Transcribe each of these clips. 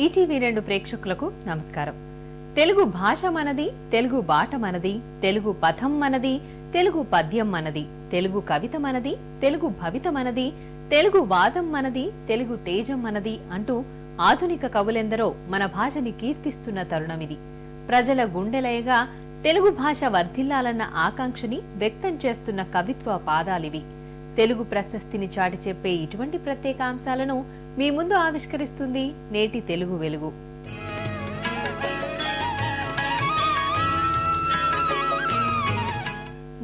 ETV రెండు ప్రేక్షకులకు నమస్కారం. తెలుగు భాష మనది తెలుగు బాట మనది తెలుగు పథం మనది తెలుగు పద్యం మనది తెలుగు కవిత మనది తెలుగు భవిత మనది తెలుగు వాదం మనది తెలుగు తేజం మనది అంటూ ఆధునిక కవులెందరో మన భాషని కీర్తిస్తున్న తరుణమిది ప్రజల గుండెలయగా తెలుగు భాష వర్ధిల్లాలన్న ఆకాంక్షని వ్యక్తం చేస్తున్న కవిత్వ పాదాలివి. తెలుగు ప్రశస్తిని చాటి చెప్పే ఇటువంటి ప్రత్యేక అంశాలను మీ ముందు ఆవిష్కరిస్తుంది నేటి తెలుగు వెలుగు.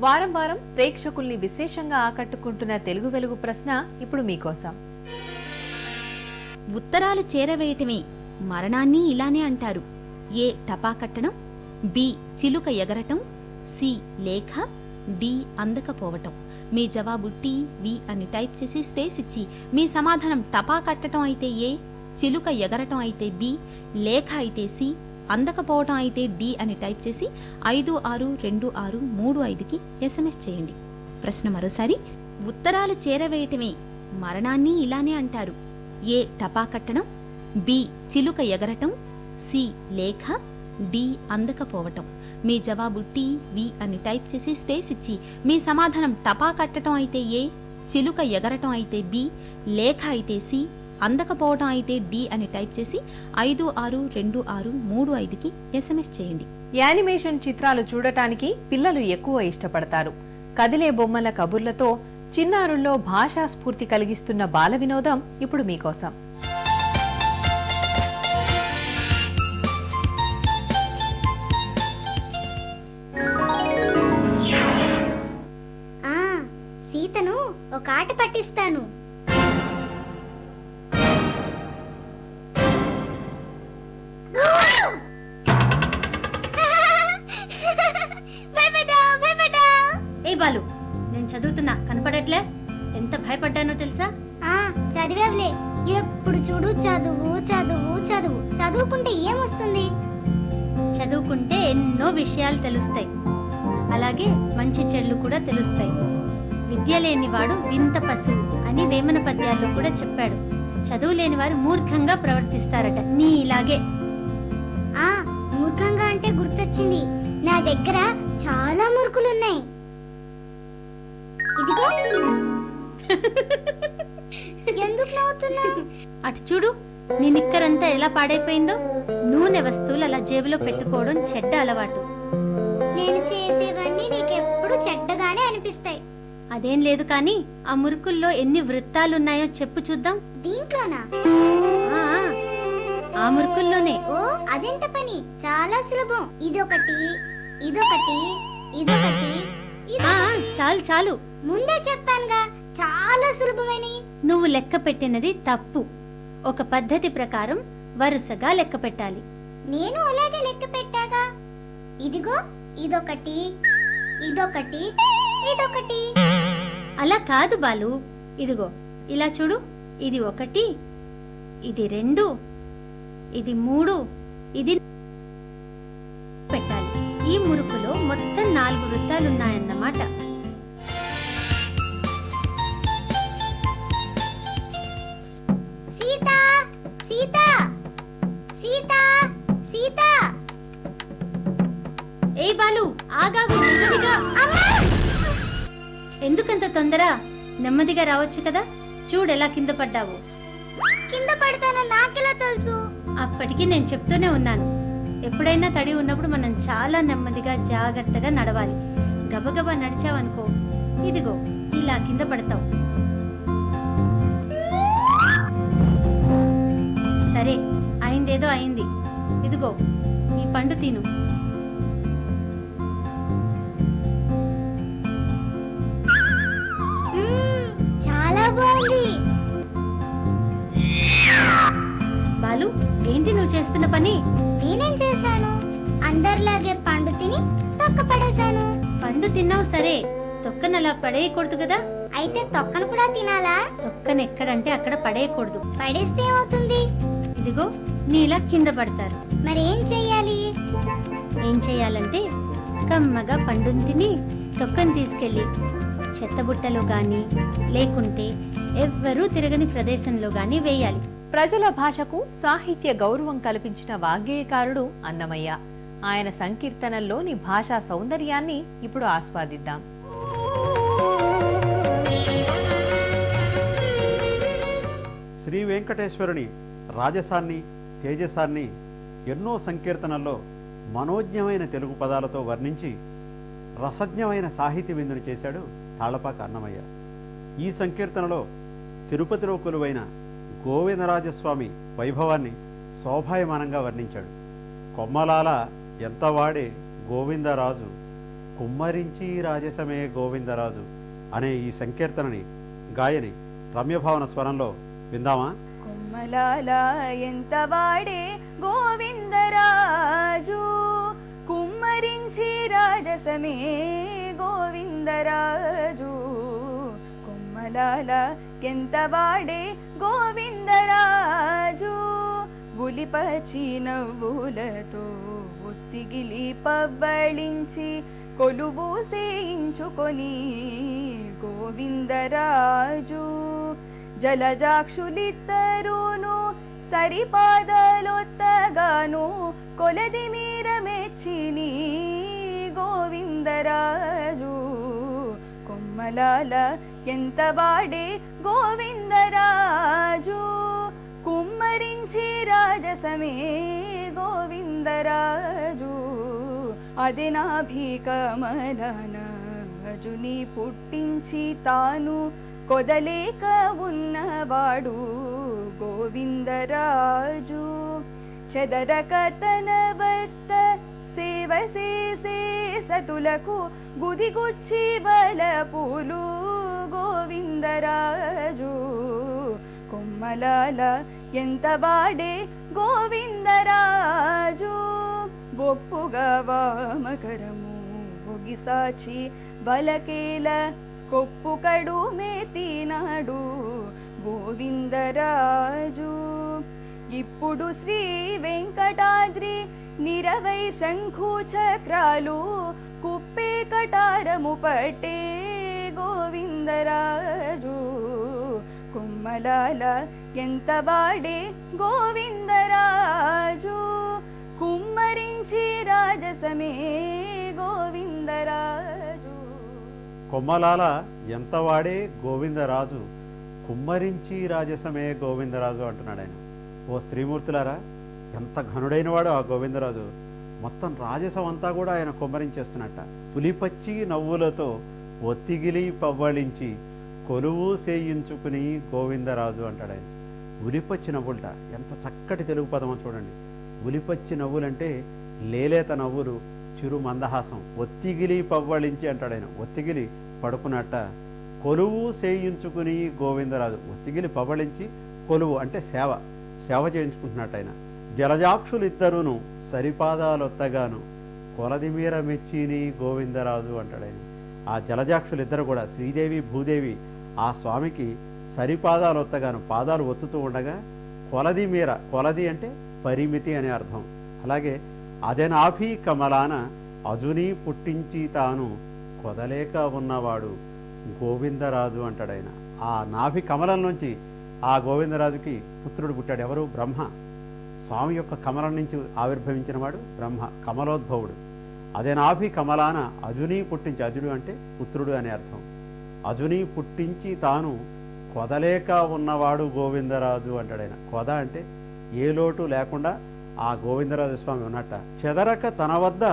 వారం వారం ప్రేక్షకుల్ని విశేషంగా ఆకట్టుకుంటున్న తెలుగు వెలుగు ప్రశ్న ఇప్పుడు మీకోసం. ఉత్తరాలు చేరవేయటమే మరణాన్ని ఇలానే అంటారు. ఏ టపా కట్టడం బి చిలుక ఎగరటం సి లేఖ డి అందకపోవటం. మీ జవాబు టీ వి అని టైప్ చేసి స్పేస్ ఇచ్చి మీ సమాధానం టపా కట్టడం అయితే ఏ చిలుక ఎగరటం అయితే బి లేఖ అయితే సి అందకపోవటం అయితే డి అని టైప్ చేసి ఐదు ఆరు రెండు ఆరు మూడు ఐదుకి ఎస్ఎంఎస్ చేయండి. ప్రశ్న మరోసారి ఉత్తరాలు చేరవేయటమే మరణాన్ని ఇలానే అంటారు. ఏ టపా కట్టడం బి చిలుక ఎగరటం సి లేఖ డి అందకపోవటం. మీ జవాబు టి వి అని టైప్ చేసి స్పేస్ ఇచ్చి మీ సమాధానం టపా కట్టడం అయితే ఏ చిలుక ఎగరటం అయితే బి లేఖ అయితే సి అందకపోవటం అయితే డి అని టైప్ చేసి ఐదు ఆరు రెండు ఆరు మూడు ఐదుకి ఎస్ఎంఎస్ చేయండి. యానిమేషన్ చిత్రాలు చూడటానికి పిల్లలు ఎక్కువ ఇష్టపడతారు. కదిలే బొమ్మల కబుర్లతో చిన్నారుల్లో భాషా స్ఫూర్తి కలిగిస్తున్న బాల వినోదం ఇప్పుడు మీకోసం. ఆట పట్టిస్తాను. ఏ బాలు నేను చదువుతున్నా కనపడట్లే? ఎంత భయపడ్డానో తెలుసా? ఆ చదివేవులే. ఎప్పుడు చూడు చదువు చదువు చదువు. చదువుకుంటే ఏమొస్తుంది? చదువుకుంటే ఎన్నో విషయాలు తెలుస్తాయి. అలాగే మంచి చెడులు కూడా తెలుస్తాయి. విద్య లేనివాడు వింత పశువు అని వేమన పద్యాల్లో కూడా చెప్పాడు. చదువు లేనివారు మూర్ఖంగా ప్రవర్తిస్తారట. నీ ఇలాగే. ఆ మూర్ఖంగా అంటే గుర్తొచ్చింది. నా దగ్గర చాలా మురుకులున్నాయి ఇదిగో. ఎందుకు నవ్వుతున్నావు? అటు చూడు నీ నిక్కరంతా ఎలా పాడైపోయిందో. నూనె వస్తువులు అలా జేబులో పెట్టుకోవడం చెడ్డ అలవాటు. నేను అనిపిస్తాయి అదేం లేదు కానీ ఆ మురుకుల్లో ఎన్ని వృత్తాలున్నాయో చెప్పు చూద్దాం. దీంట్లోనా? ఆ, ఆ, ఆ మురుకుల్లోనే. ఓ అదెంత పని? చాలా సులభం. ఇదొకటి ఇదొకటి ఇదొకటి ఆ, ఇదొకటి. ఆ, చాలు చాలు. ముందే చెప్పానుగా చాలా సులభమని. నువ్వు లెక్క పెట్టినది తప్పు. ఒక పద్ధతి ప్రకారం వరుసగా లెక్క పెట్టాలి. నేను అలాగే లెక్క పెట్టాగా? ఇదిగో ఇదొకటి ఇదొకటి ఇదొకటి. అలా కాదు బాలు. ఇదిగో ఇలా చూడు. ఇది ఒకటి ఇది రెండు ఇది మూడు ఇది పెట్టాలి. ఈ మురుకులో మొత్తం నాలుగు వృత్తాలున్నాయన్నమాట. సీత సీత సీత సీత. ఏ బాలు ఆగాగు నెమ్మదిగా ఎందుకంత తొందర నెమ్మదిగా రావచ్చు కదా? చూడెలా కింద పడ్డావు. కింద పడతానని నాకెలా తెలుసు? అప్పటికి నేను చెప్తూనే ఉన్నాను. ఎప్పుడైనా తడి ఉన్నప్పుడు మనం చాలా నెమ్మదిగా జాగ్రత్తగా నడవాలి. గబగబా నడిచావనుకో ఇదిగో ఇలా కింద పడతావు. సరే అయిందేదో అయింది. ఇదిగో ఈ పండు తిను. బాలు ఏంటి నువ్వు చేస్తున్న పని? నేనేం చేశాను? అందరిలాగే పండు తిని తొక్క పడేశాను. పండు తిన్నావు సరే తొక్కనలా పడేయకూడదు కదా? అయితే తొక్కను కూడా తినాలా? తొక్కను ఎక్కడంటే అక్కడ పడేయకూడదు. పడేస్తే ఏమవుతుంది? ఇదిగో నీలా కింద పడతారు. మరి ఏం చెయ్యాలి ఏం చేయాలంటే కమ్మగా పండుని తిని తొక్కను తీసుకెళ్ళి చెత్తబుట్టలో గాని లేకుంటే ఎవ్వరూ తిరగని ప్రదేశంలో గాని వేయాలి. ప్రజల భాషకు సాహిత్య గౌరవం కల్పించిన వాగ్గేయకారుడు అన్నమయ్య. ఆయన సంకీర్తనల్లోని భాషా సౌందర్యాన్ని ఇప్పుడు ఆస్వాదిద్దాం. శ్రీ వెంకటేశ్వరుని రాజసాన్ని తేజసాన్ని ఎన్నో సంకీర్తనల్లో మనోజ్ఞమైన తెలుగు పదాలతో వర్ణించి రసజ్ఞమైన సాహితీ విందును చేశాడు తాళపాక అన్నమయ్య. ఈ సంకీర్తనలో తిరుపతిలో కొలువైన గోవిందరాజస్వామి వైభవాన్ని శోభాయమానంగా వర్ణించాడు. కొమ్మలాల ఎంత వాడే గోవిందరాజు కుమ్మరించి రాజసమే గోవిందరాజు అనే ఈ సంకీర్తనని గాయని రమ్యభావన స్వరంలో విందామా? కుమ్మలాల ఎంత వాడే గోవిందరాజు కుమ్మరించి రాజసమే గోవిందరాజు. కొమ్మలాల ఎంత వాడే గోవిందరాజు. ఉలిపచి నవ్వులతో ఒత్తిగిలి పవ్వళించి కొలువు సేయించుకొని గోవిందరాజు. జలజాక్షులిద్దరూను సరిపాదలొత్తగాను కొలది మీర మెచ్చిని గోవిందరాజు. కొమ్మలాల ఎంత వాడే గోవిందరాజు కుమ్మరించి రాజసమే గోవిందరాజు అది నా భీకమలన అజుని పుట్టించి తాను కొదలేక ఉన్నవాడు గోవిందరాజు చెదరక తన భర్త సేవ చేసే సతులకు గుదిగుచ్చి బలపు కొమ్మలాల ఎంత వాడే గోవిందరాజు? బొప్పుగా వామకరము ఒగిసాచి బలకేల కొప్పు కడు మేతినాడు గోవిందరాజు? ఇప్పుడు శ్రీ వెంకటాద్రి నిరవై శంఖు చక్రాలు కుప్పే కటారము పట్టే గోవిందరాజు. కమలాల ఎంత వాడే గోవిందరాజు కుమ్మరించి రాజసమే గోవిందరాజు కొమ్మలాల ఎంత వాడే గోవిందరాజు కుమ్మరించి రాజసమే గోవిందరాజు అంటున్నాడు ఆయన. ఓ శ్రీమూర్తులారా ఎంత ఘనుడైన వాడు ఆ గోవిందరాజు మొత్తం రాజసం అంతా కూడా ఆయన కుమ్మరించేస్తున్నట్ట. పులిపచ్చి నవ్వులతో ఒత్తిగిలి పవ్వళించి కొలువు సేయించుకుని గోవిందరాజు అంటాడు ఆయన. ఉలిపచ్చి నవ్వులట. ఎంత చక్కటి తెలుగు పదమో చూడండి. ఉలిపచ్చి నవ్వులంటే లేలేత నవ్వులు చిరు మందహాసం ఒత్తిగిలి పవ్వళించి అంటాడు ఆయన. ఒత్తిగిలి పడుకున్నట్ట. కొలువు సేయించుకుని గోవిందరాజు. ఒత్తిగిలి పవ్వళించి కొలువు అంటే సేవ. సేవ చేయించుకుంటున్నట్టు ఆయన. జలజాక్షులు ఇద్దరును సరిపాదాలొత్తగాను కొలది మీర మెచ్చిని గోవిందరాజు అంటాడు ఆయన. ఆ జలజాక్షులు ఇద్దరు కూడా శ్రీదేవి భూదేవి ఆ స్వామికి సరిపాదాలు ఒత్తగాను పాదాలు ఒత్తుతూ ఉండగా కొలది మీర కొలది అంటే పరిమితి అనే అర్థం. అలాగే అదనాభి కమలాన అజుని పుట్టించి తాను కొదలేక ఉన్నవాడు గోవిందరాజు అంటాడు ఆ నాభి కమలం నుంచి ఆ గోవిందరాజుకి పుత్రుడు పుట్టాడు ఎవరు? బ్రహ్మ. స్వామి యొక్క కమలం నుంచి ఆవిర్భవించిన వాడు బ్రహ్మ కమలోద్భవుడు. అదే నాభి కమలాన అజుని పుట్టించి అజుడు అంటే పుత్రుడు అనే అర్థం. అజుని పుట్టించి తాను కొదలేక ఉన్నవాడు గోవిందరాజు అంటాడు ఆయన. కొద అంటే ఏ లోటు లేకుండా ఆ గోవిందరాజు స్వామి ఉన్నట్ట. చెదరక తన వద్ద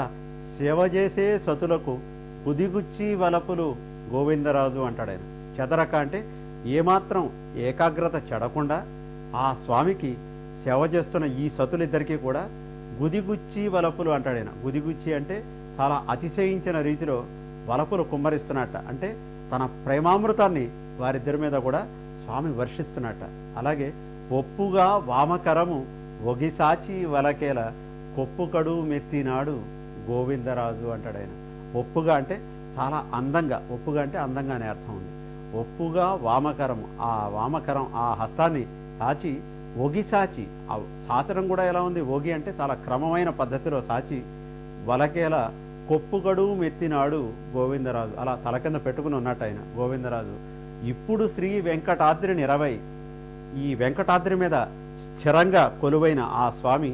సేవ చేసే సతులకు గుదిగుచ్చి వలపులు గోవిందరాజు అంటాడు ఆయన. చెదరక అంటే ఏమాత్రం ఏకాగ్రత చెడకుండా ఆ స్వామికి సేవ చేస్తున్న ఈ సతులిద్దరికీ కూడా గుదిగుచ్చి వలపులు అంటాడు ఆయన. గుదిగుచ్చి అంటే చాలా అతిశయించిన రీతిలో వలపులు కుమ్మరిస్తున్నట్ట. అంటే తన ప్రేమామృతాన్ని వారిద్దరి మీద కూడా స్వామి వర్షిస్తున్నట్ట అలాగే ఒప్పుగా వామకరము ఒగిసాచి వలకేల కొప్పుకడు మెత్తినాడు గోవిందరాజు అంటాడు ఆయన. ఒప్పుగా అంటే చాలా అందంగా ఒప్పుగా అంటే అందంగా అనే అర్థం ఉంది. ఒప్పుగా వామకరం ఆ వామకరం ఆ హస్తాన్ని సాచి ఒగి సాచి సాచడం కూడా ఎలా ఉంది? ఒగి అంటే చాలా క్రమమైన పద్ధతిలో సాచి వలకేల కొప్పుగడు మెత్తినాడు గోవిందరాజు. అలా తల కింద పెట్టుకుని ఉన్నట్టు ఆయన గోవిందరాజు. ఇప్పుడు శ్రీ వెంకటాద్రి నిరవై ఈ వెంకటాద్రి మీద స్థిరంగా కొలువైన ఆ స్వామి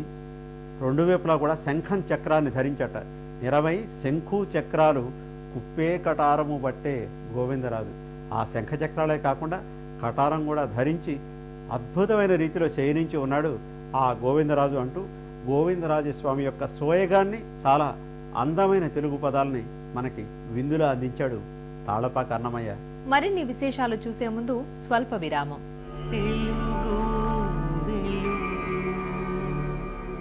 రెండు వైపులా కూడా శంఖం చక్రాన్ని ధరించట. నిరవై శంఖు చక్రాలు కుప్పే కటారము బట్టే గోవిందరాజు. ఆ శంఖ చక్రాలే కాకుండా కటారం కూడా ధరించి అద్భుతమైన రీతిలో శయనించి ఉన్నాడు ఆ గోవిందరాజు అంటూ గోవిందరాజు స్వామి యొక్క సోయగాన్ని చాలా అందమైన తెలుగు పదాలని మనకి విందులో అందించాడు తాళపాక అన్నమయ్య మరిన్ని విశేషాలు చూసే ముందు స్వల్ప విరామం.